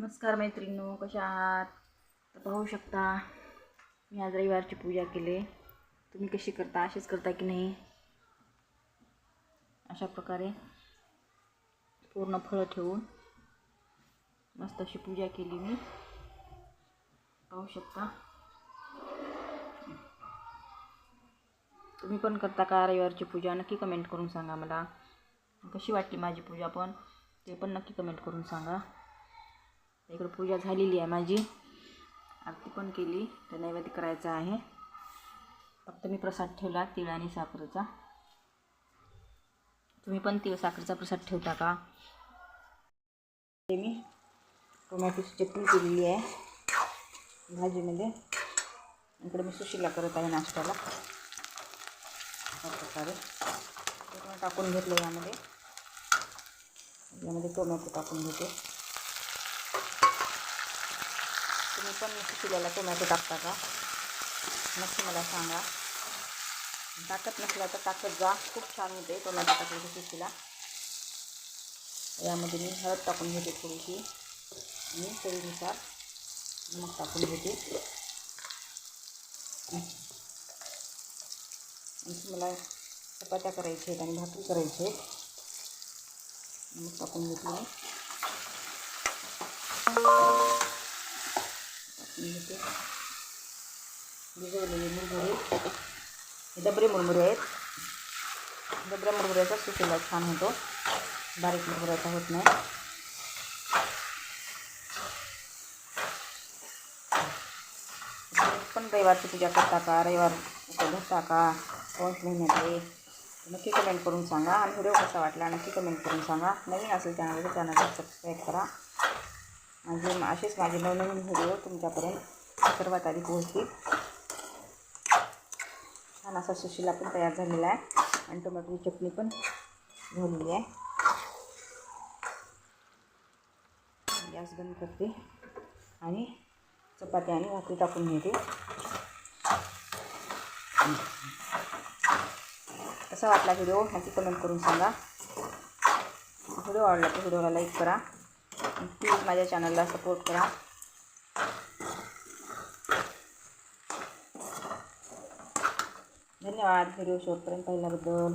नमस्कार मैत्रिणींनो कशा आहात? तर पाहू शकता मी आज रविवारची पूजा केली. तुम्ही कशी करता अशीच करता की नाही? अशा प्रकारे पूर्ण फळं ठेवून मस्त अशी पूजा केली मी. पाहू शकता. तुम्ही पण करता का रविवारची पूजा? नक्की कमेंट करून सांगा मला. कशी वाटली माझी पूजा पण? ते पण नक्की कमेंट करून सांगा. इकडं पूजा झालेली आहे माझी. आरती पण केली. तर नैवेद्य करायचा आहे. फक्त मी प्रसाद ठेवला तिळ आणि साखरेचा. तुम्ही पण तिळ साखरेचा प्रसाद ठेवता का? ते मी टोमॅटोची चटणी केलेली आहे. भाजीमध्ये. इकडे मी सुशीला करत आहे नाश्त्याला. अशा प्रकारे. टाकून घेतलं यामध्ये. यामध्ये टोमॅटो टाकून घेते. तुम्ही पण सुशिल्याला टोमॅटो टाकता का? नक्की मला सांगा. टाकत नसला तर टाकत जा. खूप छान होते टोमॅटो टाकले शिशीला यामध्ये मी हळद टाकून घेते थोडीशी. आणि चवीनुसार मग टाकून घेते. मला चपात्या करायच्या आहेत आणि भाकरी करायची आहेत. मग टाकून घेतली इथे भिजवलेले मुरमुरे हे डबरे मुरमुरे आहेत डबऱ्या मुरमुऱ्याचा सुकेला छान होतो. बारीक मुरमुऱ्याचा होत नाही. पण रविवारची पूजा करता का? रविवार उपवास धरता का? पौष महिन्यातले. नक्की कमेंट करून सांगा. आणि व्हिडिओ कसा वाटला नक्की कमेंट करून सांगा. नवीन असेल चॅनल चॅनलला सबस्क्राईब करा. माझे असेच माझे नवनवीन व्हिडिओ तुमच्यापर्यंत सर्वात आधी पोहोचतील छान असा सुशिला पण तयार झालेला आहे. आणि टोमॅटोची चटणी पण झालेली आहे. गॅस बंद करते. आणि चपाती आणि भाकरी टाकून घेते. कसा वाटला व्हिडिओ ह्याची कमेंट करून सांगा. व्हिडिओ आवडला तर व्हिडिओला लाईक करा. प्लीज माझ्या चॅनलला सपोर्ट करा. धन्यवाद व्हिडिओ शेवटपर्यंत पाहिल्याबद्दल